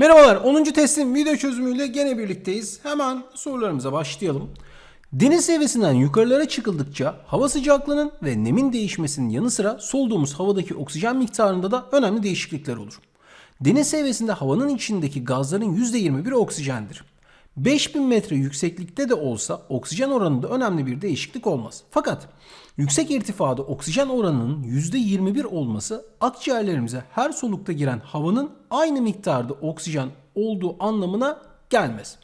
Merhabalar 10. testin video çözümüyle gene birlikteyiz. Hemen sorularımıza başlayalım. Deniz seviyesinden yukarılara çıkıldıkça hava sıcaklığının ve nemin değişmesinin yanı sıra soluduğumuz havadaki oksijen miktarında da önemli değişiklikler olur. Deniz seviyesinde havanın içindeki gazların %21'i oksijendir. 5000 metre yükseklikte de olsa oksijen oranında önemli bir değişiklik olmaz. Fakat yüksek irtifada oksijen oranının %21 olması akciğerlerimize her solukta giren havanın aynı miktarda oksijen olduğu anlamına gelmez.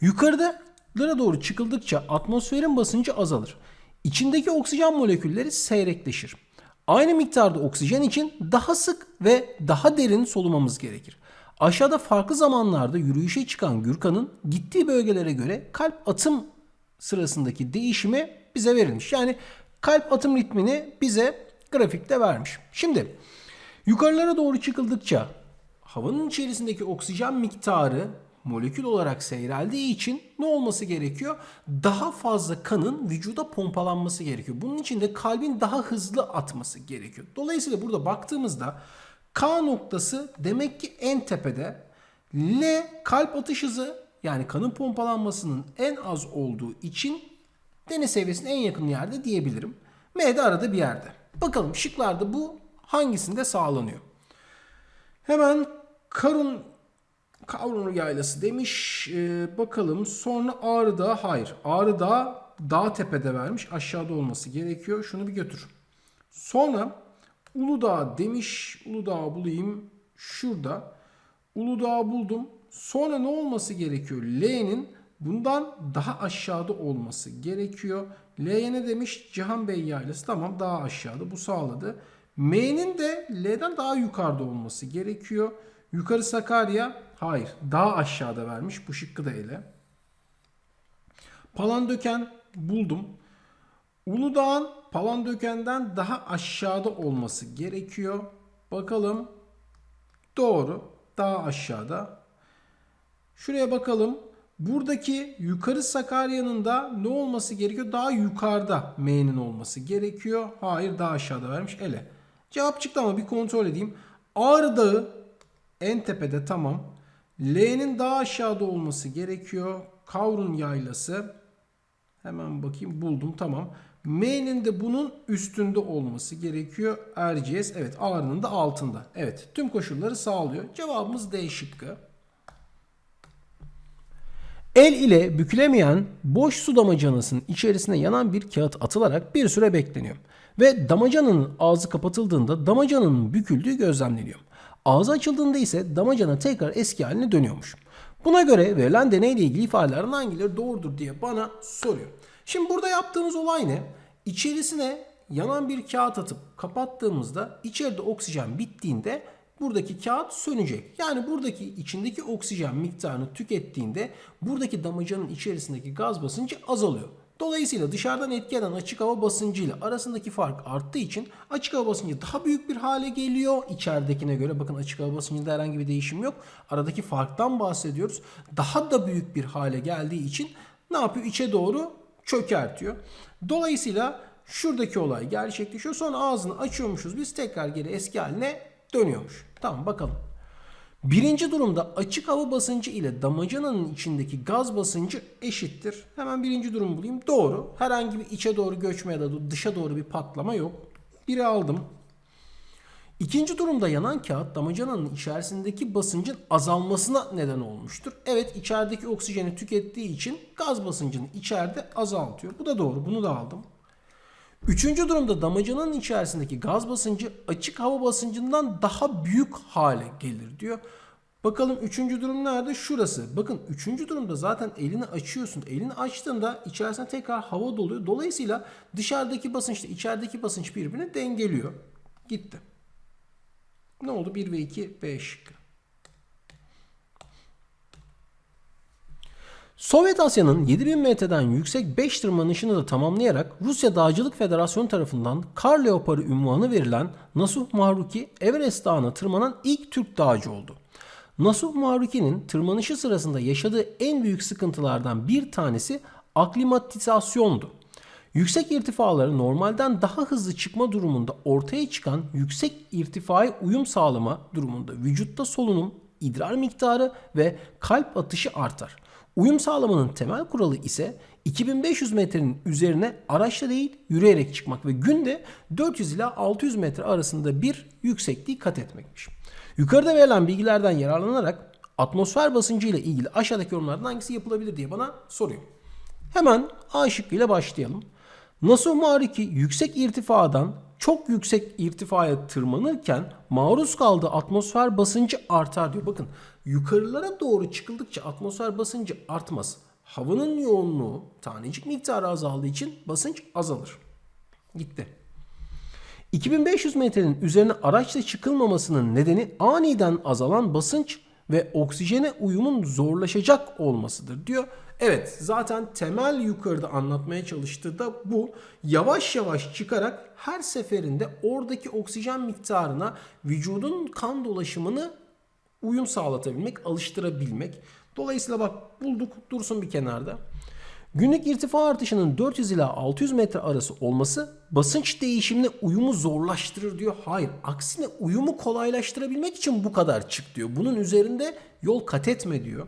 Yukarıdalara doğru çıkıldıkça atmosferin basıncı azalır. İçindeki oksijen molekülleri seyrekleşir. Aynı miktarda oksijen için daha sık ve daha derin solumamız gerekir. Aşağıda farklı zamanlarda yürüyüşe çıkan Gürkan'ın gittiği bölgelere göre kalp atım sırasındaki değişimi bize verilmiş. Yani kalp atım ritmini bize grafikte vermiş. Şimdi yukarılara doğru çıkıldıkça havanın içerisindeki oksijen miktarı molekül olarak seyreldiği için ne olması gerekiyor? Daha fazla kanın vücuda pompalanması gerekiyor. Bunun için de kalbin daha hızlı atması gerekiyor. Dolayısıyla burada baktığımızda K noktası demek ki en tepede. L kalp atış hızı yani kanın pompalanmasının en az olduğu için deniz seviyesine en yakın yerde diyebilirim. M de arada bir yerde. Bakalım şıklarda bu hangisinde sağlanıyor? Hemen Karun Kavrunlu Yaylası demiş. Ee, bakalım sonra Ağrı'da hayır. Ağrı'da dağ tepede vermiş. Aşağıda olması gerekiyor. Şunu bir götür. Sonra Uludağ demiş. Uludağ bulayım. Şurada. Uludağ buldum. Sonra ne olması gerekiyor? L'nin bundan daha aşağıda olması gerekiyor. L'ye ne demiş? Cihan Bey yaylası. Tamam daha aşağıda. Bu sağladı. M'nin de L'den daha yukarıda olması gerekiyor. Yukarı Sakarya. Hayır. Daha aşağıda vermiş. Bu şıkkı da ele. Palandöken buldum. Uludağ'ın Palandöken'den daha aşağıda olması gerekiyor. Bakalım. Doğru. Daha aşağıda. Şuraya bakalım. Buradaki yukarı Sakarya'nın da ne olması gerekiyor? Daha yukarıda M'nin olması gerekiyor. Hayır daha aşağıda vermiş. Ele. Cevap çıktı ama bir kontrol edeyim. Ağrı Dağı en tepede tamam. L'nin daha aşağıda olması gerekiyor. Kavrun Yaylası. Hemen bakayım buldum tamam. M'nin de bunun üstünde olması gerekiyor. Erciyes evet Ağrı'nın da altında. Evet tüm koşulları sağlıyor. Cevabımız D şıkkı. El ile bükülemeyen boş su damacanasının içerisine yanan bir kağıt atılarak bir süre bekleniyor. Ve damacananın ağzı kapatıldığında damacananın büküldüğü gözlemleniyor. Ağzı açıldığında ise damacana tekrar eski haline dönüyormuş. Buna göre verilen deneyle ilgili ifadelerin hangileri doğrudur diye bana soruyor. Şimdi burada yaptığımız olay ne? İçerisine yanan bir kağıt atıp kapattığımızda içeride oksijen bittiğinde buradaki kağıt sönecek. Yani buradaki içindeki oksijen miktarını tükettiğinde buradaki damacanın içerisindeki gaz basıncı azalıyor. Dolayısıyla dışarıdan etki eden açık hava basıncı ile arasındaki fark arttığı için açık hava basıncı daha büyük bir hale geliyor içeridekine göre. Bakın açık hava basıncında herhangi bir değişim yok. Aradaki farktan bahsediyoruz. Daha da büyük bir hale geldiği için ne yapıyor? İçe doğru çökertiyor. Dolayısıyla şuradaki olay gerçekleşiyor. Sonra ağzını açıyormuşuz. Biz tekrar geri eski haline dönüyormuş. Tamam bakalım. Birinci durumda açık hava basıncı ile damacananın içindeki gaz basıncı eşittir. Hemen birinci durum bulayım. Doğru. Herhangi bir içe doğru göçme ya da dışa doğru bir patlama yok. Biri aldım. İkinci durumda yanan kağıt damacananın içerisindeki basıncın azalmasına neden olmuştur. Evet içerideki oksijeni tükettiği için gaz basıncını içeride azaltıyor. Bu da doğru. Bunu da aldım. Üçüncü durumda damacananın içerisindeki gaz basıncı açık hava basıncından daha büyük hale gelir diyor. Bakalım üçüncü durum nerede? Şurası. Bakın üçüncü durumda zaten elini açıyorsun. Elini açtığında içerisine tekrar hava doluyor. Dolayısıyla dışarıdaki basınçla içerideki basınç birbirini dengeliyor. Gitti. Ne oldu? 1 ve 2 B. Sovyet Asya'nın 7000 metreden yüksek 5 tırmanışını da tamamlayarak Rusya Dağcılık Federasyonu tarafından Kar Leoparı ünvanı verilen Nasuh Mahruki Everest Dağı'na tırmanan ilk Türk dağcı oldu. Nasuh Mahruki'nin tırmanışı sırasında yaşadığı en büyük sıkıntılardan bir tanesi aklimatizasyondu. Yüksek irtifaları normalden daha hızlı çıkma durumunda ortaya çıkan yüksek irtifaya uyum sağlama durumunda vücutta solunum, idrar miktarı ve kalp atışı artar. Uyum sağlamanın temel kuralı ise 2500 metrenin üzerine araçla değil yürüyerek çıkmak ve günde 400 ila 600 metre arasında bir yüksekliği kat etmekmiş. Yukarıda verilen bilgilerden yararlanarak atmosfer basıncı ile ilgili aşağıdaki yorumlardan hangisi yapılabilir diye bana soruyor. Hemen A şıkkıyla başlayalım. Nasuh Mariki yüksek irtifadan çok yüksek irtifaya tırmanırken maruz kaldığı atmosfer basıncı artar diyor. Bakın yukarılara doğru çıkıldıkça atmosfer basıncı artmaz. Havanın yoğunluğu tanecik miktarı azaldığı için basınç azalır. Gitti. 2500 metrenin üzerine araçla çıkılmamasının nedeni aniden azalan basınç ve oksijene uyumun zorlaşacak olmasıdır diyor. Evet zaten temel yukarıda anlatmaya çalıştığı da bu. Yavaş yavaş çıkarak her seferinde oradaki oksijen miktarına vücudun kan dolaşımını uyum sağlatabilmek, alıştırabilmek. Dolayısıyla bak bulduk dursun bir kenarda. Günlük irtifa artışının 400 ila 600 metre arası olması basınç değişimine uyumu zorlaştırır diyor. Hayır aksine uyumu kolaylaştırabilmek için bu kadar çık diyor. Bunun üzerinde yol kat etme diyor.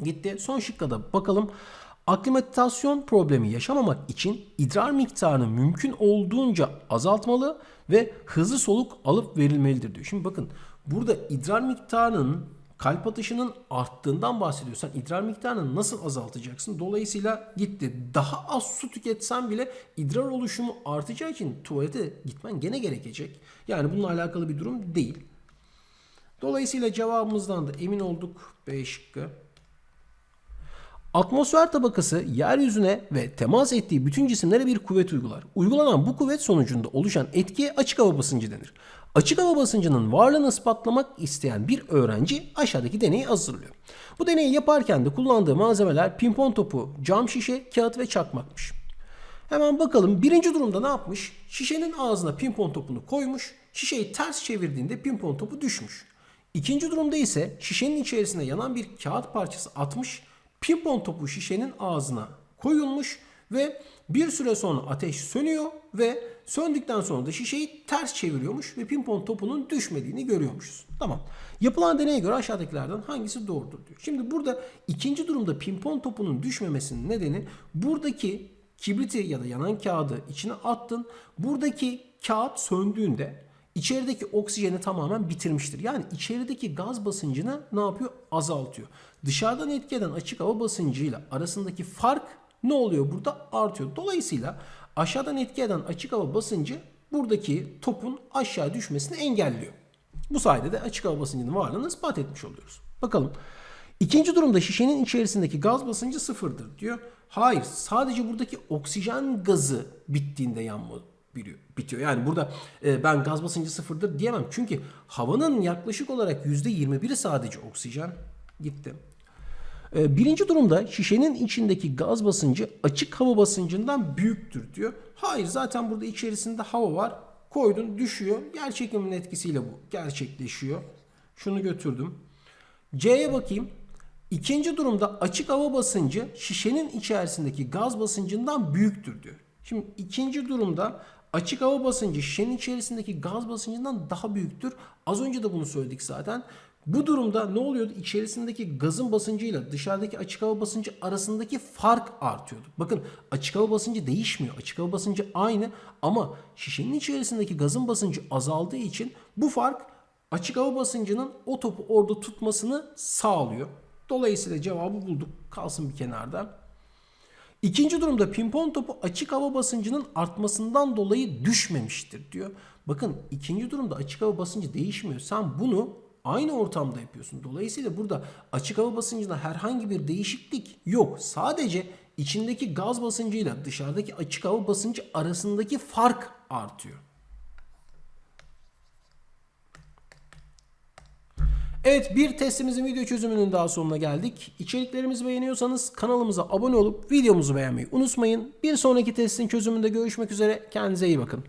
Gitti. Son şıkka da bakalım. Aklimatasyon problemi yaşamamak için idrar miktarını mümkün olduğunca azaltmalı ve hızlı soluk alıp verilmelidir diyor. Şimdi bakın burada idrar miktarının kalp atışının arttığından bahsediyorsan idrar miktarını nasıl azaltacaksın? Dolayısıyla gitti. Daha az su tüketsen bile idrar oluşumu artacağı için tuvalete gitmen gene gerekecek. Yani bununla alakalı bir durum değil. Dolayısıyla cevabımızdan da emin olduk. B şıkkı. Atmosfer tabakası yeryüzüne ve temas ettiği bütün cisimlere bir kuvvet uygular. Uygulanan bu kuvvet sonucunda oluşan etkiye açık hava basıncı denir. Açık hava basıncının varlığını ispatlamak isteyen bir öğrenci aşağıdaki deneyi hazırlıyor. Bu deneyi yaparken de kullandığı malzemeler pimpon topu, cam şişe, kağıt ve çakmakmış. Hemen bakalım birinci durumda ne yapmış? Şişenin ağzına pimpon topunu koymuş, şişeyi ters çevirdiğinde pimpon topu düşmüş. İkinci durumda ise şişenin içerisine yanan bir kağıt parçası atmış, pimpon topu şişenin ağzına koyulmuş ve bir süre sonra ateş sönüyor ve söndükten sonra da şişeyi ters çeviriyormuş ve pimpon topunun düşmediğini görüyormuşuz. Tamam. Yapılan deneye göre aşağıdakilerden hangisi doğrudur diyor. Şimdi burada ikinci durumda pimpon topunun düşmemesinin nedeni buradaki kibriti ya da yanan kağıdı içine attın. Buradaki kağıt söndüğünde içerideki oksijeni tamamen bitirmiştir. Yani içerideki gaz basıncını ne yapıyor? Azaltıyor. Dışarıdan etki eden açık hava basıncıyla arasındaki fark ne oluyor burada? Artıyor. Dolayısıyla aşağıdan etki eden açık hava basıncı buradaki topun aşağı düşmesini engelliyor. Bu sayede de açık hava basıncının varlığını ispat etmiş oluyoruz. Bakalım. İkinci durumda şişenin içerisindeki gaz basıncı sıfırdır diyor. Hayır sadece buradaki oksijen gazı bittiğinde yanma bitiyor. bitiyor. Yani burada e, ben gaz basıncı sıfırdır diyemem. Çünkü havanın yaklaşık olarak %21'i sadece oksijen gitti. E, birinci durumda şişenin içindeki gaz basıncı açık hava basıncından büyüktür diyor. Hayır zaten burada içerisinde hava var. Koydun düşüyor. Yer çekiminin etkisiyle bu gerçekleşiyor. Şunu götürdüm. C'ye bakayım. İkinci durumda açık hava basıncı şişenin içerisindeki gaz basıncından büyüktür diyor. Şimdi ikinci durumda açık hava basıncı şişenin içerisindeki gaz basıncından daha büyüktür. Az önce de bunu söyledik zaten. Bu durumda ne oluyordu? İçerisindeki gazın basıncıyla dışarıdaki açık hava basıncı arasındaki fark artıyordu. Bakın açık hava basıncı değişmiyor. Açık hava basıncı aynı ama şişenin içerisindeki gazın basıncı azaldığı için bu fark açık hava basıncının o topu orada tutmasını sağlıyor. Dolayısıyla cevabı bulduk. Kalsın bir kenarda. İkinci durumda pimpon topu açık hava basıncının artmasından dolayı düşmemiştir diyor. Bakın ikinci durumda açık hava basıncı değişmiyor. Sen bunu aynı ortamda yapıyorsun. Dolayısıyla burada açık hava basıncında herhangi bir değişiklik yok. Sadece içindeki gaz basıncıyla dışarıdaki açık hava basıncı arasındaki fark artıyor. Evet bir testimizin video çözümünün daha sonuna geldik. İçeriklerimizi beğeniyorsanız kanalımıza abone olup videomuzu beğenmeyi unutmayın. Bir sonraki testin çözümünde görüşmek üzere. Kendinize iyi bakın.